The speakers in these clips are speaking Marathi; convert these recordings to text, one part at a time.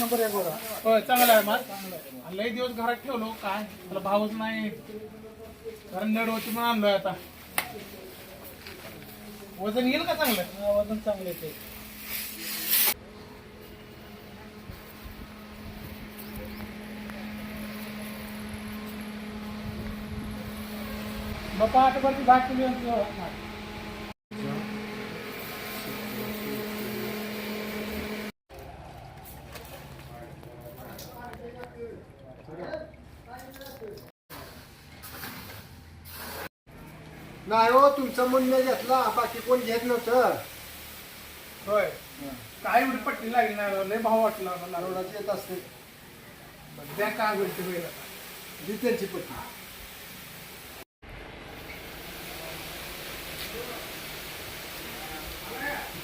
नंबर एक होता होय चांगला आहे माल. लई दिवस घरात ठेवलो काय? त्याला भावच नाही. कारण नड होती म्हणून आणलोय आता. वजन येईल का चांगलं? वजन चांगले ते. बापा आठवड्याची भाग केली नाही हो तुमचं म्हणणं घेतला बाकी कोण घेत नव्हतं. होय. काय एवढी पट्टी लागली नाही लय भाव वाटला मला येत असते. द्या काय भेटते होईल आता. दी त्यांची पट्टी.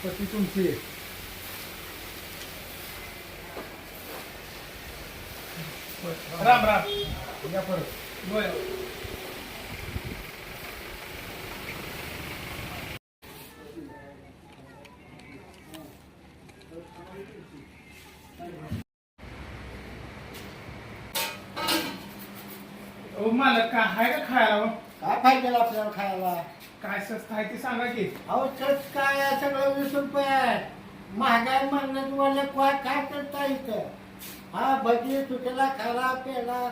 पट्टी तुमची आहे. राम राम. या परत. होय. ओ मला काय आहे का खायला हो? काय फायदा आपल्याला खायला? काय स्वस्त आहे ते सांगा की. अहो खर्च काय आहे? सगळं वीस रुपये आहे महागाई म्हणण्यात वाले काय काय करता इथं? हा भजी तुटेला खाला पेला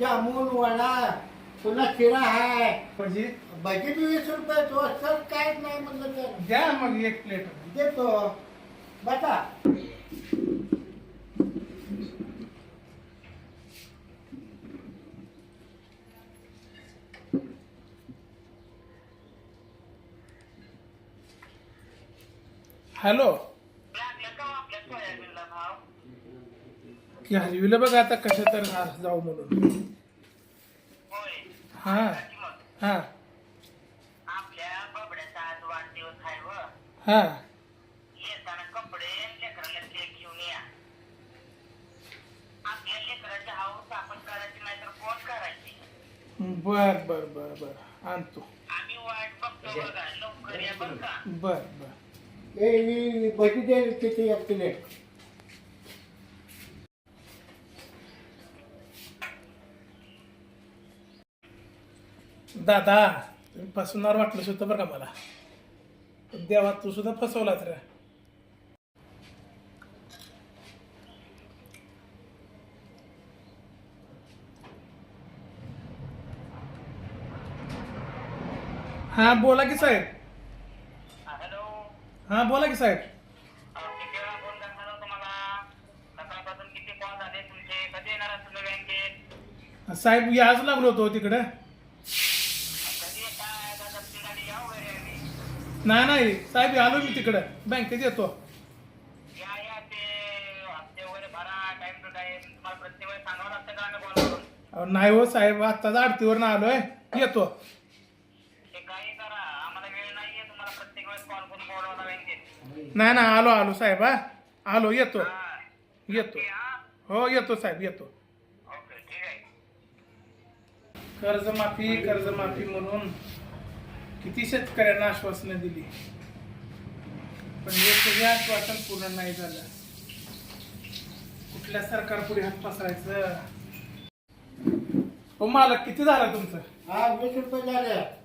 जामून वडा पुन्हा शिरा आहे. म्हणजे भजी बी वीस रुपये तो सर काय नाही म्हणलं तर. द्या मग एक प्लेट देतो. बता हॅलो. की हलविलं बघा आता कसं तर जाऊ म्हणून. हा हा. हा. बर बर बर बर. आणतो. आम्ही वाट बघतो बघा लवकर या बरं बर. दे किती एक प्लेट दादा तुम्ही फसवणार वाटलं सुद्धा बरं का मला. देवा तू सुद्धा फसवलाच रे. हा बोला की साहेब. हॅलो हा बोला की साहेब. किती वेळा फोन करणार हो तुम्हाला सकाळपासून किती कॉल झाले तुमचे? कधी येणार आहात तुम्ही बँकेत? साहेब मी आज लागलो होतो तिकडं. कधी येताय आता तुमची गाडी या वगैरे आम्ही नाही नाही साहेब आलो मी तिकडं. बँकेत येतो. या या ते हप्ते वगैरे भरा टाइम टू टाइम तुम्हाला प्रत्येक वेळेस सांगावं लागतं का आम्ही कॉल करून अहो, नाही हो साहेब आत्ताच आरतीवर ना आलोय. येतो ते काही करा आम्हाला वेळ नाहीये तुम्हाला प्रत्येक वेळेस कॉल करून बोलवायला बँकेत नाही ना आलो आलो साहेब हा. आलो येतो. हा. येतो. हा? हो येतो साहेब येतो. कर्जमाफी कर्जमाफी म्हणून किती शेतकऱ्यांना आश्वासनं दिली? पण एकही आश्वासन पूर्ण नाही झालं. कुठल्या सरकार पुढे हात पसरायचं? हो मालक किती झालं तुमचं? हा वीस रुपये झाले.